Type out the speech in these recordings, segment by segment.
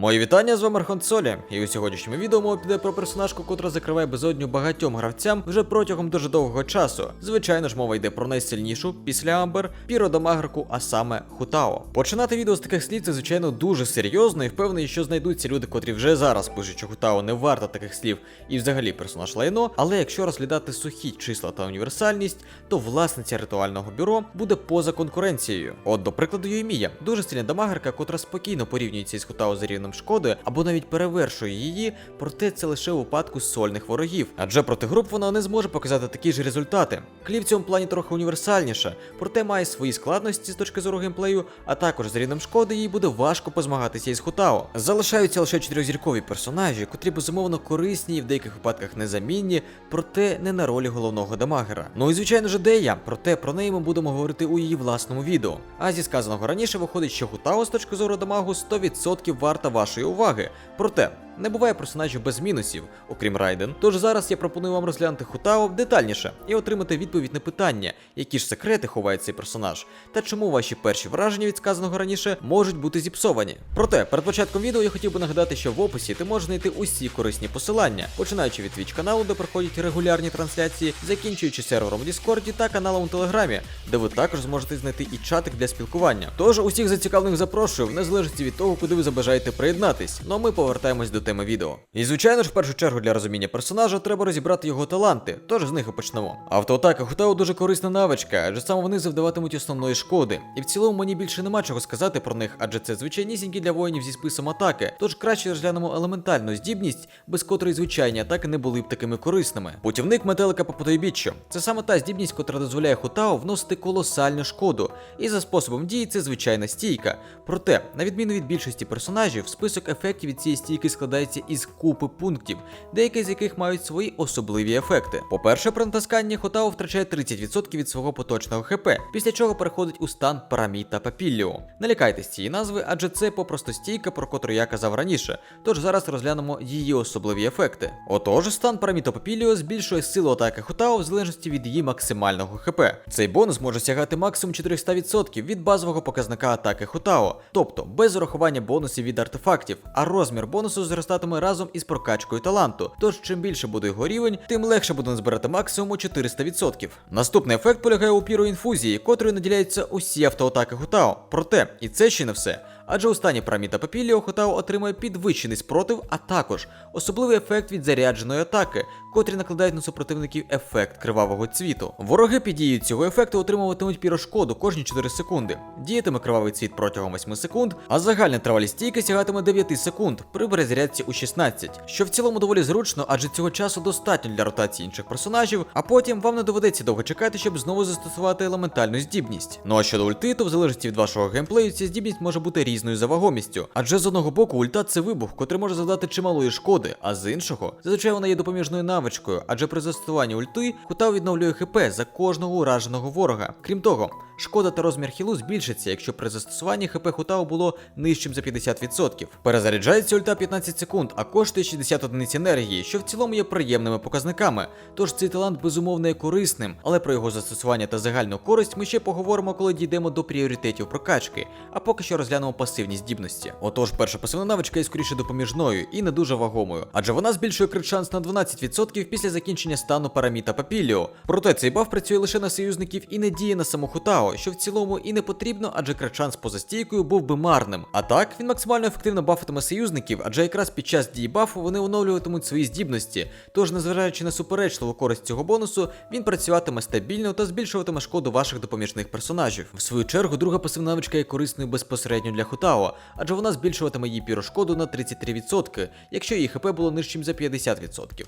Мої вітання з вами Архон Солі, і у сьогоднішньому відео мова піде про персонажку, котра закриває безодню багатьом гравцям вже протягом дуже довгого часу. Звичайно ж, мова йде про найсильнішу після Амбер піродомагерку, а саме Хутао. Починати відео з таких слів це звичайно дуже серйозно, і впевнений, що знайдуться люди, котрі вже зараз пишуть, що Хутао не варта таких слів, і взагалі персонаж лайно. Але якщо розглядати сухі числа та універсальність, то власниця ритуального бюро буде поза конкуренцією. От, до прикладу, Юемія, дуже сильна дамагерка, котра спокійно порівнюється із Хутао за рівнем шкоди, або навіть перевершує її, проте це лише у випадку сольних ворогів. Адже проти груп вона не зможе показати такі ж результати. Клів в цьому плані трохи універсальніша, проте має свої складності з точки зору геймплею, а також з рівнем шкоди їй буде важко позмагатися із Хутао. Залишаються лише чотирьохзіркові персонажі, котрі безумовно корисні і в деяких випадках незамінні, проте не на ролі головного дамагера. Ну і звичайно ж Дея, проте про неї ми будемо говорити у її власному відео. А зі сказаного раніше виходить, що Хутао з точки зору дамагу 100% варта вашої уваги. Проте. Не буває персонажів без мінусів, окрім Райден. Тож зараз я пропоную вам розглянути Хутао детальніше і отримати відповідь на питання, які ж секрети ховає цей персонаж, та чому ваші перші враження від сказаного раніше можуть бути зіпсовані. Проте, перед початком відео я хотів би нагадати, що в описі ти можеш знайти усі корисні посилання, починаючи від Twitch каналу, де проходять регулярні трансляції, закінчуючи сервером у Діскорді та каналом у Телеграмі, де ви також зможете знайти і чатик для спілкування. Тож усіх зацікавлених запрошую, в незалежності від того, куди ви забажаєте приєднатись. Ну а ми повертаємось до теми відео. І звичайно ж, в першу чергу для розуміння персонажа треба розібрати його таланти, тож з них і почнемо. Автоатака Хутао дуже корисна навичка, адже саме вони завдаватимуть основної шкоди. І в цілому мені більше нема чого сказати про них, адже це звичайнісінькі для воїнів зі списом атаки. Тож краще розглянемо елементальну здібність, без котрої звичайні атаки не були б такими корисними. Путівник метелика по потойбіччю. Це саме та здібність, котра дозволяє Хутао вносити колосальну шкоду. І за способом дії це звичайна стійка. Проте, на відміну від більшості персонажів, список ефектів від цієї стійки складається із купи пунктів, деякі з яких мають свої особливі ефекти. По-перше, при натисканні Хотао втрачає 30% від свого поточного ХП, після чого переходить у стан Парамі та Папіліо. Не лякайтесь цієї назви, адже це попросту стійка, про котру я казав раніше. Тож зараз розглянемо її особливі ефекти. Отож, стан Парамі та Папіліо збільшує силу атаки Хотао в залежності від її максимального ХП. Цей бонус може сягати максимум 400% від базового показника атаки Хотао, тобто без урахування бонусів від артефактів, а розмір бонусу зростатиме разом із прокачкою таланту. Тож, чим більше буде його рівень, тим легше буде назбирати максимум 400%. Наступний ефект полягає у піроінфузії, котрою наділяються усі автоатаки Гутао. Проте, і це ще не все. Адже у стані Праміта Папіліо Хотао отримує підвищений спротив, а також особливий ефект від зарядженої атаки, котрі накладають на супротивників ефект кривавого цвіту. Вороги під дією цього ефекту отримуватимуть пірошкоду кожні 4 секунди. Діятиме кривавий цвіт протягом 8 секунд, а загальна тривалість стійки сягатиме 9 секунд при перезарядці у 16, що в цілому доволі зручно, адже цього часу достатньо для ротації інших персонажів, а потім вам не доведеться довго чекати, щоб знову застосувати елементальну здібність. Ну а щодо ульти, то в залежності від вашого геймплею, ця здібність може бути різною за вагомістю. Адже з одного боку ульта це вибух, котрий може завдати чималої шкоди, а з іншого, зазвичай вона є допоміжною навичкою, адже при застосуванні ульти Хутао відновлює ХП за кожного ураженого ворога. Крім того, шкода та розмір хілу збільшиться, якщо при застосуванні ХП Хутао було нижчим за 50%. Перезаряджається ульта 15 секунд, а коштує 60 одиниць енергії, що в цілому є приємними показниками. Тож цей талант безумовно є корисним, але про його застосування та загальну користь ми ще поговоримо, коли дійдемо до пріоритетів прокачки. А поки що розглянемо пасивні здібності. Отож, перша пасивна навичка є скоріше допоміжною і не дуже вагомою, адже вона збільшує крит шанс на 12% після закінчення стану Параміта Папіліо. Проте цей баф працює лише на союзників і не діє на саму Хутао, що в цілому і не потрібно, адже крит шанс поза стійкою був би марним. А так він максимально ефективно бафатиме союзників, адже якраз під час дії бафу вони оновлюватимуть свої здібності. Тож, незважаючи на суперечливу користь цього бонусу, він працюватиме стабільно та збільшуватиме шкоду ваших допоміжних персонажів. В свою чергу, друга пасивна навичка є корисною безпосередньо для Хутао, адже вона збільшуватиме її пірошкоду на 33%, якщо її ХП було нижчим за 50%.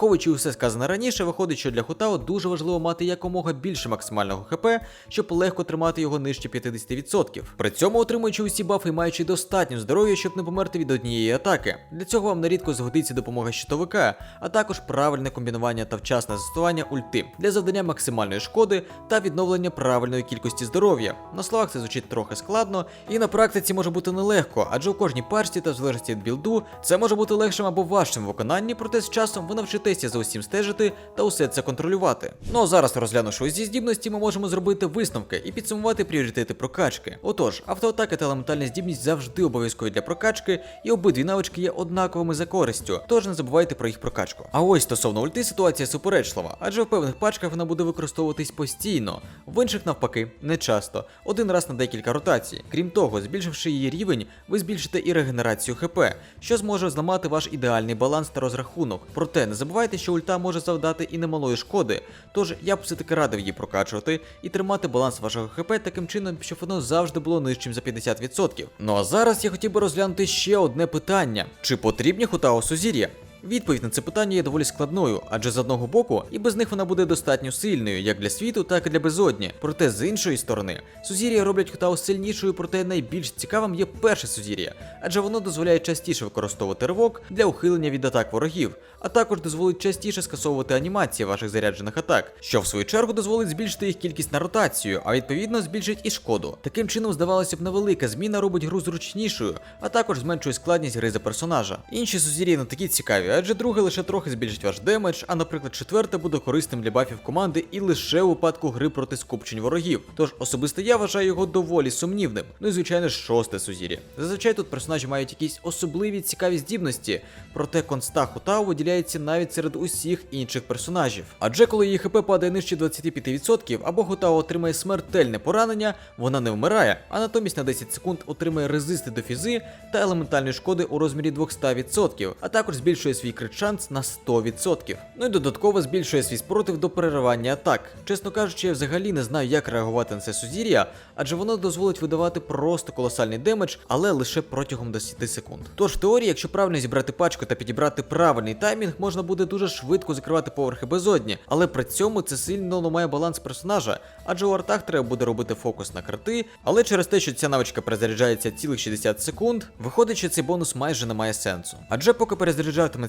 Враховуючи усе сказане раніше, виходить, що для Хутао дуже важливо мати якомога більше максимального ХП, щоб легко тримати його нижче 50%. При цьому отримуючи усі бафи і маючи достатньо здоров'я, щоб не померти від однієї атаки. Для цього вам нерідко згодиться допомога щитовика, а також правильне комбінування та вчасне застосування ульти для завдання максимальної шкоди та відновлення правильної кількості здоров'я. На словах це звучить трохи складно, і на практиці може бути нелегко, адже у кожній парсі та в залежності від білду це може бути легшим або важчим виконанні, проте з часом ви навчитесь доведеться за усім стежити та усе це контролювати. Ну а зараз, розглянувши ці здібності, ми можемо зробити висновки і підсумувати пріоритети прокачки. Отож, автоатака та елементальна здібність завжди обов'язкові для прокачки, і обидві навички є однаковими за користю, тож не забувайте про їх прокачку. А ось стосовно ульти ситуація суперечлива, адже в певних пачках вона буде використовуватись постійно, в інших навпаки, не часто, один раз на декілька ротацій. Крім того, збільшивши її рівень, ви збільшите і регенерацію ХП, що зможе зламати ваш ідеальний баланс та розрахунок. Проте не забувайте, що ульта може завдати і немалої шкоди, тож я б все-таки радив її прокачувати і тримати баланс вашого ХП таким чином, щоб воно завжди було нижчим за 50%. Ну а зараз я хотів би розглянути ще одне питання: чи потрібні Хутаосу Сузір'я? Відповідь на це питання є доволі складною, адже з одного боку, і без них вона буде достатньо сильною, як для світу, так і для безодні. Проте з іншої сторони, сузір'я роблять Хутао сильнішою, проте найбільш цікавим є перше сузір'я, адже воно дозволяє частіше використовувати ривок для ухилення від атак ворогів, а також дозволить частіше скасовувати анімації ваших заряджених атак, що в свою чергу дозволить збільшити їх кількість на ротацію, а відповідно збільшить і шкоду. Таким чином, здавалося б, невелика зміна робить гру зручнішою, а також зменшує складність гри за персонажа. Інші сузір'я не такі цікаві, адже друге лише трохи збільшить ваш демедж, а наприклад, четверте буде корисним для бафів команди і лише у випадку гри проти скупчень ворогів. Тож особисто я вважаю його доволі сумнівним. Ну і звичайно шосте сузір'я. Зазвичай тут персонажі мають якісь особливі цікаві здібності, проте конста Хутао виділяється навіть серед усіх інших персонажів. Адже коли її хп падає нижче 25% або Хутао отримає смертельне поранення, вона не вмирає, а натомість на 10 секунд отримає резисти до фізи та елементальної шкоди у розмірі 200%, а також збільшує свій крит шанс на 100%. Ну і додатково збільшує свій спротив до переривання атак. Чесно кажучи, я взагалі не знаю, як реагувати на це сузір'я, адже воно дозволить видавати просто колосальний демедж, але лише протягом 10 секунд. Тож в теорії, якщо правильно зібрати пачку та підібрати правильний таймінг, можна буде дуже швидко закривати поверхи безодні, але при цьому це сильно ламає баланс персонажа, адже у артах треба буде робити фокус на крити, але через те, що ця навичка перезаряджається цілих 60 секунд, виходить, що цей бонус майже не має сенсу. Адже поки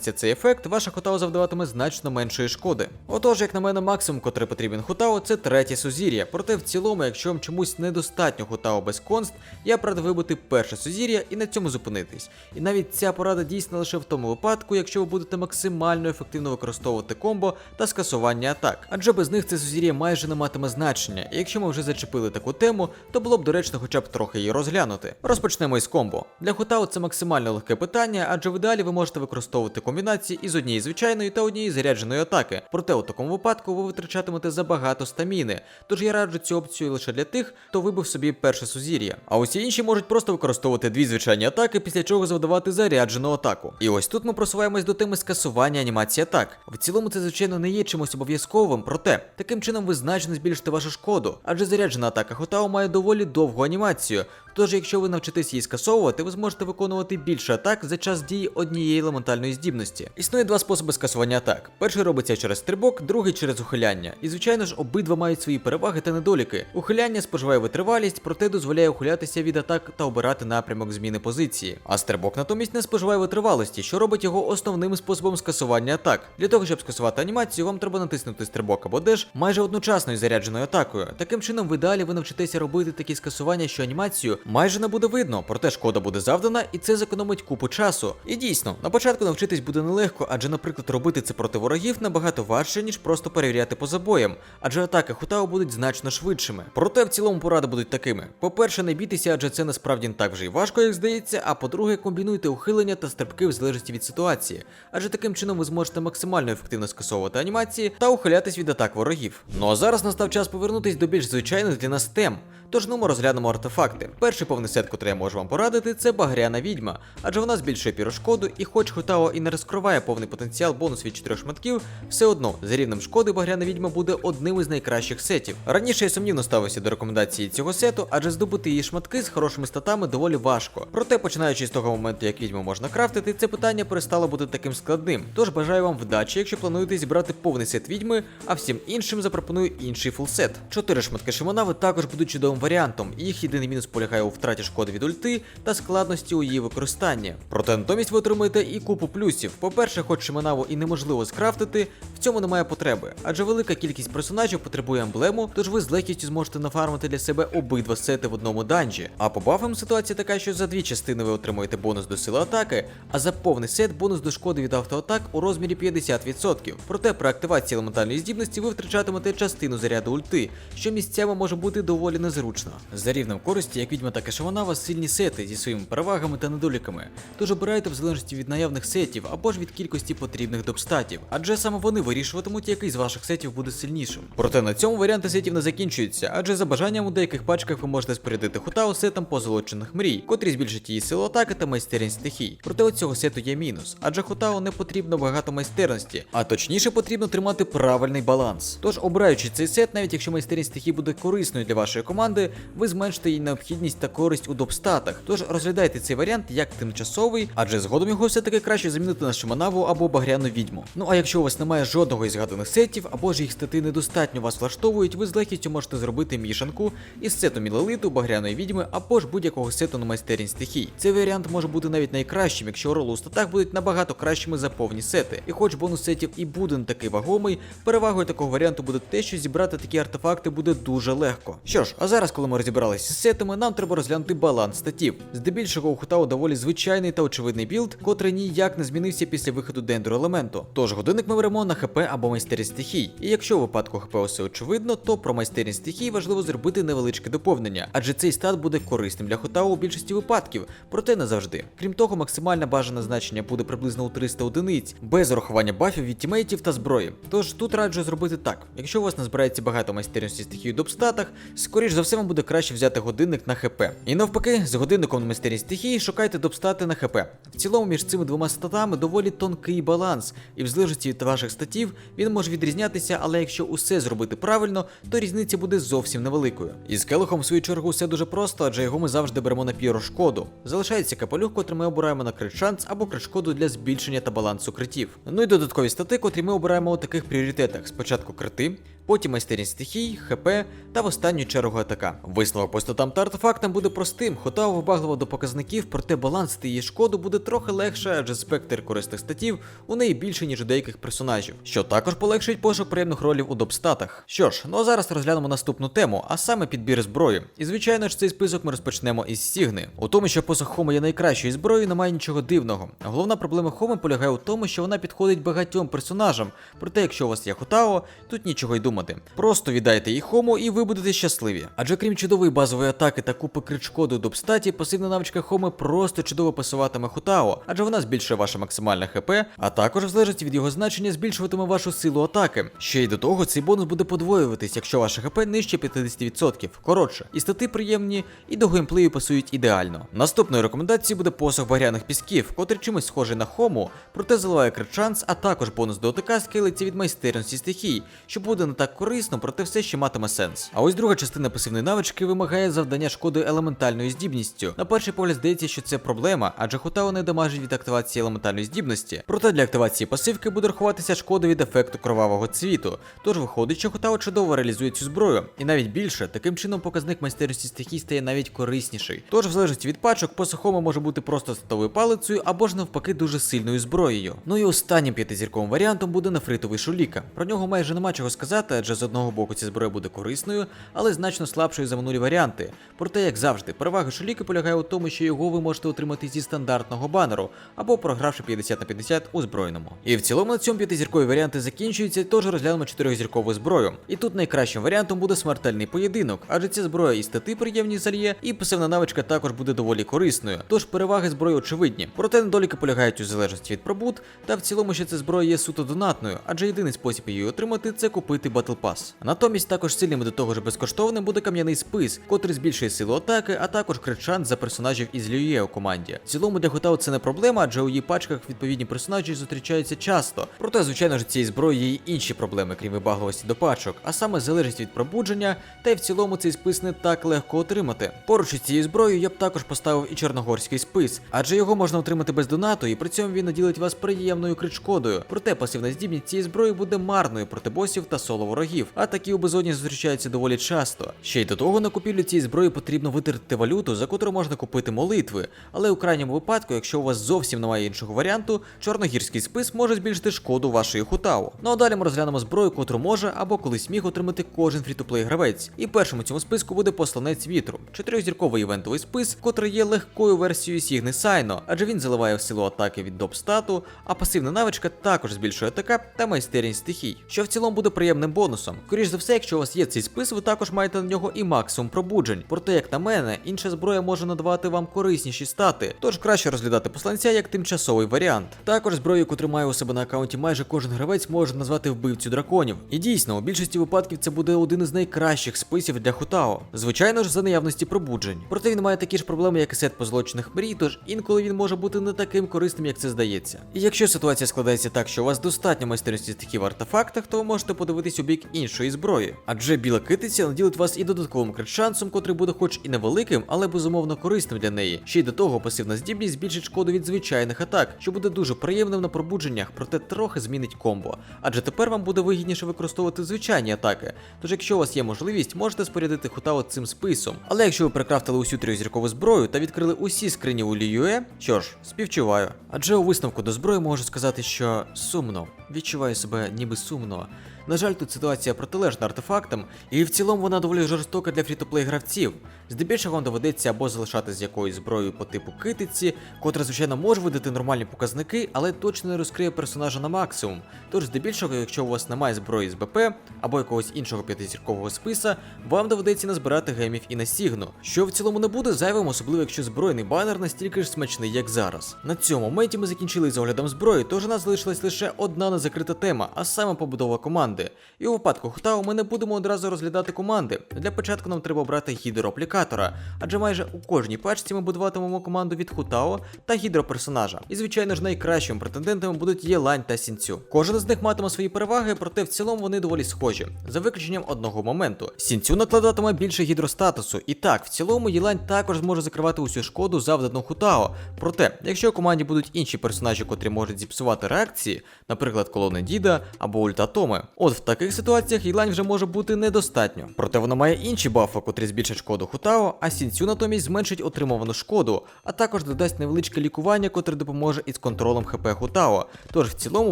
перезаряджатиметься цей ефект, ваша Хотао завдаватиме значно меншої шкоди. Отож, як на мене, максимум, котрий потрібен Хотао, це третє сузір'я. Проте в цілому, якщо вам чомусь недостатньо Хотао без конст, я б радив вибити перше сузір'я і на цьому зупинитись. І навіть ця порада дійсна лише в тому випадку, якщо ви будете максимально ефективно використовувати комбо та скасування атак. Адже без них це сузір'я майже не матиме значення. І якщо ми вже зачепили таку тему, то було б доречно хоча б трохи її розглянути. Розпочнемо із комбо. Для Хотао це максимально легке питання, адже в ідеалі ви можете використовувати комбінації із однієї звичайної та однієї зарядженої атаки. Проте у такому випадку ви витрачатимете забагато стаміни. Тож я раджу цю опцію лише для тих, хто вибив собі перше сузір'я. А усі інші можуть просто використовувати дві звичайні атаки, після чого завдавати заряджену атаку. І ось тут ми просуваємось до теми скасування анімації атак. В цілому це звичайно не є чимось обов'язковим, проте таким чином ви значно збільшите вашу шкоду, адже заряджена атака Хотао має доволі довгу анімацію. Тож, якщо ви навчитесь її скасовувати, ви зможете виконувати більше атак за час дії однієї елементальної здібності. Існує два способи скасування атак. Перший робиться через стрибок, другий через ухиляння. І звичайно ж, обидва мають свої переваги та недоліки. Ухиляння споживає витривалість, проте дозволяє ухилятися від атак та обирати напрямок зміни позиції. А стрибок натомість не споживає витривалості, що робить його основним способом скасування атак. Для того, щоб скасувати анімацію, вам треба натиснути стрибок або деш майже одночасно із зарядженою атакою. Таким чином, в ідеалі ви навчитеся робити такі скасування, що анімацію майже не буде видно, проте шкода буде завдана, і це зекономить купу часу. І дійсно, на початку навчитись буде нелегко, адже, наприклад, робити це проти ворогів набагато важче, ніж просто перевіряти по забоям, адже атаки Хутао будуть значно швидшими. Проте в цілому поради будуть такими: по-перше, не бійтеся, адже це насправді не так вже й важко, як здається. А по-друге, комбінуйте ухилення та стрибки в залежності від ситуації, адже таким чином ви зможете максимально ефективно скасовувати анімації та ухилятись від атак ворогів. Ну а зараз настав час повернутись до більш звичайних для нас тем. Тож ну ми розглянемо артефакти. Перший повний сет, котрий я можу вам порадити, це багряна відьма, адже вона збільшує пірошкоду, і хоч Хотао і не розкриває повний потенціал бонус від 4 шматків, все одно за рівнем шкоди багряна відьма буде одним із найкращих сетів. Раніше я сумнівно ставився до рекомендації цього сету, адже здобути її шматки з хорошими статами доволі важко. Проте, починаючи з того моменту, як відьму можна крафтити, це питання перестало бути таким складним. Тож бажаю вам вдачі, якщо плануєте зібрати повний сет відьми, а всім іншим запропоную інший фулсет. Чотири шматки шимона ви також будуть чудовим варіантом, і їх єдиний мінус полягає полягає у втраті шкоди від ульти та складності у її використанні. Проте натомість ви отримаєте і купу плюсів. По-перше, хоч Шиманаву і неможливо скрафтити, в цьому немає потреби, адже велика кількість персонажів потребує емблему, тож ви з легкістю зможете нафармити для себе обидва сети в одному данжі. А по бафам ситуація така, що за дві частини ви отримуєте бонус до сили атаки, а за повний сет бонус до шкоди від автоатак у розмірі 50%. Проте при активації елементальної здібності ви втрачатимете частину заряду ульти, що місцями може бути доволі незручно. За рівнем користі, як відьма, так і Шаманава, сильні сети зі своїми перевагами та недоліками. Тож обирайте в залежності від наявних сетів або ж від кількості потрібних допстатів, адже саме вони вирішуватимуть, який з ваших сетів буде сильнішим. Проте на цьому варіанти сетів не закінчуються, адже за бажанням у деяких пачках ви можете спорядити Хутао сетом позолочених мрій, котрі збільшать її силу атаки та майстерність стихій. Проте у цього сету є мінус, адже Хутао не потрібно багато майстерності, а точніше потрібно тримати правильний баланс. Тож, обираючи цей сет, навіть якщо майстерність стихій буде корисною для вашої команди, ви зменшите її необхідність та користь у допстатах. Тож розглядайте цей варіант як тимчасовий, адже згодом його все-таки краще замінити на Шиманаву або багряну відьму. Ну а якщо у вас немає жодного із згаданих сетів, або ж їх стати недостатньо вас влаштовують, ви з легкістю можете зробити мішанку із сету мілелиту, багряної відьми або ж будь-якого сету на майстерність стихій. Цей варіант може бути навіть найкращим, якщо ролу у статах будуть набагато кращими за повні сети. І хоч бонус сетів і буде не такий вагомий, перевагою такого варіанту буде те, що зібрати такі артефакти буде дуже легко. Що ж, а зараз, коли ми розібралися з сетами, нам треба розглянути баланс статів. Здебільшого у Хутао доволі звичайний та очевидний білд, котрий ніяк не змінився після виходу дендру елементу. Тож годинник ми беремо на ХП або майстерність стихій. І якщо у випадку ХП усе очевидно, то про майстерність стихій важливо зробити невеличке доповнення, адже цей стат буде корисним для Хутао у більшості випадків, проте не завжди. Крім того, максимальне бажане значення буде приблизно у 300 одиниць, без урахування бафів від тімейтів та зброї. Тож тут раджу зробити так: якщо у вас не збирається багато майстерності стихій у допстатах, скоріш за все вам буде краще взяти годинник на ХП. І навпаки, з годинником на майстерність стихії шукайте допстати на ХП. В цілому між цими двома статами доволі тонкий баланс, і в залежності від ваших статів він може відрізнятися, але якщо усе зробити правильно, то різниця буде зовсім невеликою. І з келихом, в свою чергу, все дуже просто, адже його ми завжди беремо на піро шкоду. Залишається капелюх, котрий ми обираємо на крит шанс або крит шкоду для збільшення та балансу критів. Ну і додаткові стати, котрі ми обираємо у таких пріоритетах: спочатку крити, потім майстерність стихій, ХП та в останню чергу атака. Висновок по статам та артефактам буде простим, хота вибаглива до показників, проте баланс її шкоду буде трохи легше, адже спектр корисних статів у неї більше, ніж у деяких персонажів, що також полегшить пошук приємних ролів у допстатах. Що ж, ну а зараз розглянемо наступну тему, а саме підбір зброї. І звичайно ж, цей список ми розпочнемо із Сігни. У тому, що посох Хоми є найкращою зброєю, немає нічого дивного. Головна проблема Хоми полягає у тому, що вона підходить багатьом персонажам. Проте, якщо у вас є Хотао, тут нічого й думати. Просто віддайте їй Хому і ви будете щасливі. Адже крім чудової базової атаки та купи крит шкоди у допстаті, пасивна навичка Хоми просто чудово пасуватиме Хотао, адже вона збільшує ваше максимальне ХП, а також в залежності від його значення збільшуватиме вашу силу атаки. Ще й до того, цей бонус буде подвоюватись, якщо ваше ХП нижче 50%. Коротше, і стати приємні, і до геймплею пасують ідеально. Наступною рекомендацією буде посох багряних пісків, котрий чимось схожий на Хому, проте заливає крит шанс, а також бонус до ОТК скейлиться від майстерності стихій, що буде не так корисно, проте все ще матиме сенс. А ось друга частина пасивної навички вимагає завдання шкоди елементальною здібністю. На перший погляд здається, що це проблема, адже Хотао не дамажить від активації елементальної здібності. Проте для активації пасивки буде рахуватися шкода від ефекту кровавого цвіту. Тож виходить, що Хотао чудово реалізує цю зброю. І навіть більше, таким чином показник майстерності стихій стає навіть корисніший. Тож, в залежності від пачок, посохома може бути просто статовою палицею або ж навпаки дуже сильною зброєю. Ну і останнім п'ятизірковим варіантом буде нефритовий шуліка. Про нього майже нема чого сказати, адже з одного боку ця зброя буде корисною, але значно слабшою за минулі варіанти. Проте, як завжди, перевага шуліки полягає у тому, що його ви можете отримати зі стандартного банеру або програвши 50 на 50 у збройному. І в цілому на цьому п'ятизіркові варіанти закінчуються, тож розглянемо чотирьохзіркову зброю. І тут найкращим варіантом буде смертельний поєдинок, адже ця зброя і стати приємні зальє, і пасивна навичка також буде доволі корисною. Тож переваги зброї очевидні. Проте недоліки полягають у залежності від пробут, та в цілому ще ця зброя є суто донатною, адже єдиний спосіб її отримати це купити Battle Pass. Натомість також сильним і до того ж безкоштовним буде кам'яний спис, котрий збільшує силу атаки, а також крит-шанс за персонажів із Лює у команді. В цілому для Хотау це не проблема, адже у її пачках відповідні персонажі зустрічаються часто. Проте, звичайно ж, цієї зброї є й інші проблеми, крім вибагливості до пачок, а саме залежність від пробудження, та й в цілому цей спис не так легко отримати. Поруч із цією зброєю я б також поставив і чорногорський спис, адже його можна отримати без донату, і при цьому він наділить вас приємною крит-шкодою. Проте пасивна здібність цієї зброї буде марною проти босів та соло ворогів, а такі у безодні зустрічаються доволі часто. Ще й до того на купівлю цієї зброї потрібно витратити валюту, за котру можна купити молитви. Але у крайньому випадку, якщо у вас зовсім немає іншого варіанту, чорногірський спис може збільшити шкоду вашої хутау. Ну а далі ми розглянемо зброю, котру може або колись міг отримати кожен фрітоплей гравець. І першим у цьому списку буде посланець вітру, чотирьохзірковий івентовий спис, котрий є легкою версією Сігни Сайно, адже він заливає в силу атаки від доп стату, а пасивна навичка також збільшує АТК та майстерність стихій, що в цілому буде приємним бонусом. Скоріш за все, якщо у вас є цей спис, ви також маєте на нього і максимум пробуджень. Проте, як на мене, інша зброя може надавати вам корисніші стати, тож краще розглядати посланця як тимчасовий варіант. Також зброю, яку тримає у себе на аккаунті майже кожен гравець, може назвати вбивцю драконів. І дійсно, у більшості випадків це буде один із найкращих списів для Хутао. Звичайно ж, за наявності пробуджень. Проте він має такі ж проблеми, як і сет позолочених мрій, тож інколи він може бути не таким корисним, як це здається. І якщо ситуація складається так, що у вас достатньо майстерності стихів в артефактах, то ви можете подивитись у бік іншої зброї. Адже біла китиця наділить вас і додатковим крит-шансом, котрий буде хоч і невеликим, але безумовно корисним для неї. Ще й до того пасивна здібність збільшить шкоду від звичайних атак, що буде дуже приємним на пробудженнях, проте трохи змінить комбо. Адже тепер вам буде вигідніше використовувати звичайні атаки. Тож, якщо у вас є можливість, можете спорядити Хутао цим списом. Але якщо ви прикрафтили усю трьохзіркову зброю та відкрили усі скрині у Ліюе, що ж, співчуваю. Адже у висновку до зброї можу сказати, що сумно. Відчуваю себе ніби сумно. На жаль, тут ситуація протилежна артефактам, і в цілому вона доволі жорстока для фрітоплей гравців. Здебільшого вам доведеться або залишати з якоюсь зброєю по типу китиці, котра, звичайно, може видати нормальні показники, але точно не розкриє персонажа на максимум. Тож, здебільшого, якщо у вас немає зброї з БП або якогось іншого п'ятизіркового списа, вам доведеться назбирати гемів і на сігну, що в цілому не буде зайвим, особливо якщо збройний банер настільки ж смачний, як зараз. На цьому моменті ми закінчили з оглядом зброї, тож у нас залишилась лише одна незакрита тема, а саме побудова команди. І у випадку Хтау ми не будемо одразу розглядати команди. Для початку нам треба обрати гідроаплікатора, адже майже у кожній пачці ми будуватимемо команду від Хутао та гідроперсонажа. І звичайно ж найкращими претендентами будуть Єлань та Сінцю. Кожен з них матиме свої переваги, проте в цілому вони доволі схожі, за виключенням одного моменту. Сінцю накладатиме більше гідростатусу, і так, в цілому Єлань також зможе закривати усю шкоду завдану Хутао. Проте, якщо у команді будуть інші персонажі, котрі можуть зіпсувати реакції, наприклад, колони Діда або Ульта Томи, от в таких ситуаціях Єлань вже може бути недостатньо. Проте вона має інші бафи, котрі збільшать шкоду Хутао, а Сінцю натомість зменшить отримувану шкоду, а також додасть невеличке лікування, котре допоможе із контролем ХП Хутао. Тож в цілому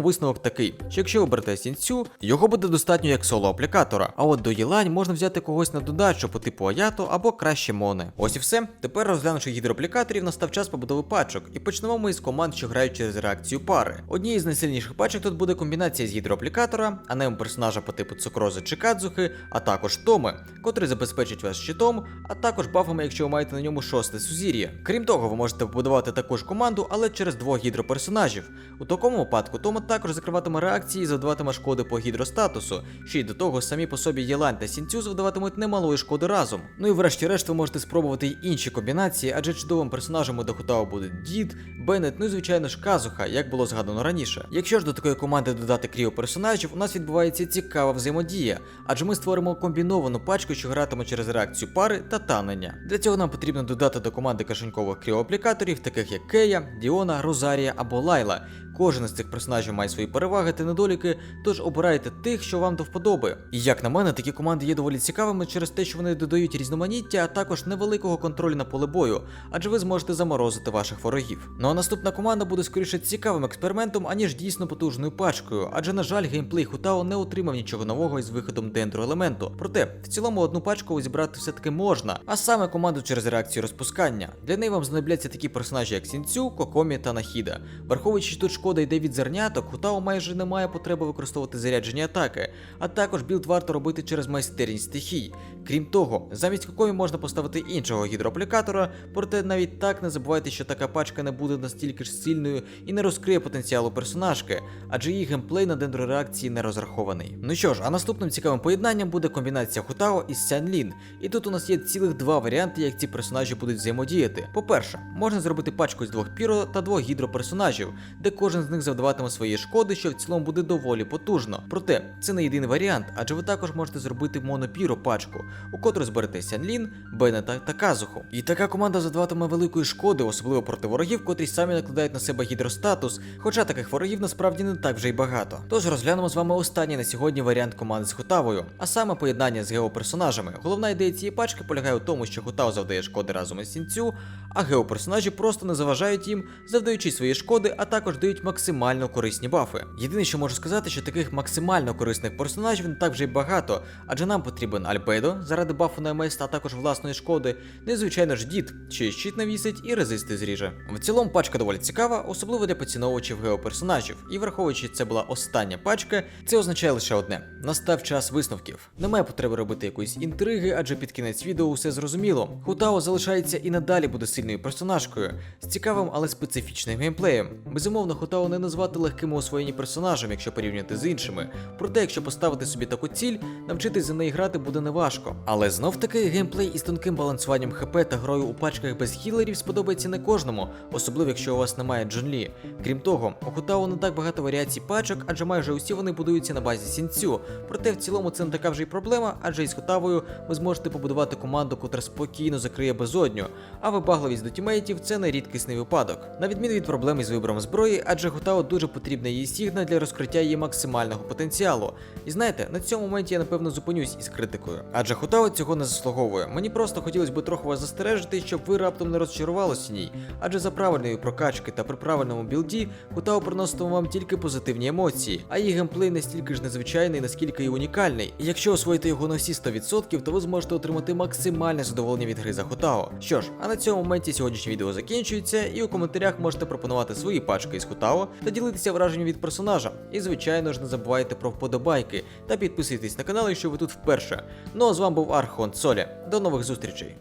висновок такий, що якщо ви берете Сінцю, його буде достатньо як соло аплікатора. А от до Єлань можна взяти когось на додачу по типу Аято або краще Мони. Ось і все. Тепер розглянувши гідроаплікаторів, настав час побудови пачок, і почнемо ми із команд, що грають через реакцію пари. Однією з найсильніших пачок тут буде комбінація з гідроаплікатора, а не персонажа по типу Цукрози чи Кадзухи, а також Томи, котрий забезпечить вас щитом, а також бафами, якщо ви маєте на ньому шосте сузір'я. Крім того, ви можете побудувати також команду, але через двох гідроперсонажів. У такому випадку Тома також закриватиме реакції і завдаватиме шкоди по гідростатусу. Ще й до того самі по собі Єлань та Сінцю завдаватимуть немалої шкоди разом. Ну і врешті-решт ви можете спробувати й інші комбінації, адже чудовим персонажем у Дахутао буде Дід, Беннет, ну і звичайно ж Казуха, як було згадано раніше. Якщо ж до такої команди додати кріо персонажів, у нас відбувається цікава взаємодія, адже ми створимо комбіновану пачку, що гратиме через реакцію пари та танення. Для цього нам потрібно додати до команди кишенькових кріоаплікаторів, таких як Кея, Діона, Розарія або Лайла. Кожен з цих персонажів має свої переваги та недоліки, тож обирайте тих, що вам до вподоби. І як на мене, такі команди є доволі цікавими через те, що вони додають різноманіття, а також невеликого контролю на поле бою, адже ви зможете заморозити ваших ворогів. Ну а наступна команда буде скоріше цікавим експериментом, аніж дійсно потужною пачкою, адже, на жаль, геймплей Хутао не отримав нічого нового із виходом дендроелементу. Проте, в цілому одну пачку зібрати все-таки можна, а саме команду через реакцію розпускання. Для неї вам знадобляться такі персонажі, як Сінцю, Кокомі та Нахіда. Враховуючи, тут шкода йде від зерняток, Хутао майже не має потреби використовувати заряджені атаки, а також білд варто робити через майстерність стихій. Крім того, замість Кокомі можна поставити іншого гідроаплікатора, проте навіть так не забувайте, що така пачка не буде настільки ж сильною і не розкриє потенціалу персонажки, адже її геймплей на дендрореакції не розрахований. Ну що ж, а наступним цікавим поєднанням буде комбінація Хутао із Сянлін. І тут у нас є цілих два варіанти, як ці персонажі будуть взаємодіяти. По-перше, можна зробити пачку з двох піро та двох гідроперсонажів, де кожен кожен з них завдаватиме своєї шкоди, що в цілому буде доволі потужно. Проте це не єдиний варіант, адже ви також можете зробити монопіро пачку, у котру зберете Сянлін, Беннета та Казуху. І така команда завдаватиме великої шкоди, особливо проти ворогів, котрі самі накладають на себе гідростатус, хоча таких ворогів насправді не так вже й багато. Тож розглянемо з вами останній на сьогодні варіант команди з Хотавою, а саме поєднання з геоперсонажами. Головна ідея цієї пачки полягає у тому, що Хотао завдає шкоди разом із Сінцю, а геоперсонажі просто не заважають їм, завдаючи свої шкоди, а також дають максимально корисні бафи. Єдине, що можу сказати, що таких максимально корисних персонажів не так вже й багато, адже нам потрібен Альбедо заради бафу на МС, а також власної шкоди, ну і звичайно ж дід, чий щит навісить і резисти зріже. В цілому пачка доволі цікава, особливо для поціновувачів геоперсонажів. І враховуючи, це була остання пачка, це означає лише одне: настав час висновків. Немає потреби робити якоїсь інтриги, адже під кінець відео усе зрозуміло. Хутао залишається і надалі буде сильною персонажкою з цікавим, але специфічним геймплеєм. Безумовно, Хутао не назвати легким у освоєнні персонажем, якщо порівняти з іншими. Проте, якщо поставити собі таку ціль, навчитись за неї грати буде неважко. Але знов таки геймплей із тонким балансуванням ХП та грою у пачках без хілерів сподобається не кожному, особливо якщо у вас немає Джунлі. Крім того, у Хутао не так багато варіацій пачок, адже майже усі вони будуються на базі сінцю. Проте в цілому це не така вже й проблема, адже із Хотавою ви зможете побудувати команду, котра спокійно закриє безодню, а вибагливість до тімейтів це не рідкісний випадок. На відміну від проблем із вибором зброї, адже Хотао дуже потрібна її сігна для розкриття її максимального потенціалу. І знаєте, на цьому моменті я напевно зупинюсь із критикою. Адже Хотао цього не заслуговує. Мені просто хотілося б трохи вас застережити, щоб ви раптом не розчарувалися ній. Адже за правильної прокачки та при правильному білді Хотао приноситиме вам тільки позитивні емоції, а її геймплей настільки ж незвичайний, наскільки і унікальний. І якщо освоїти його на всі 100%, то ви зможете отримати максимальне задоволення від гри за Хотао. Що ж, а на цьому моменті сьогоднішнє відео закінчується, і у коментарях можете пропонувати свої пачки із Хотао та ділитися враженням від персонажа. І звичайно ж не забувайте про вподобайки та підписуйтесь на канал, якщо ви тут вперше. Ну а з вами був Архон Солі. До нових зустрічей.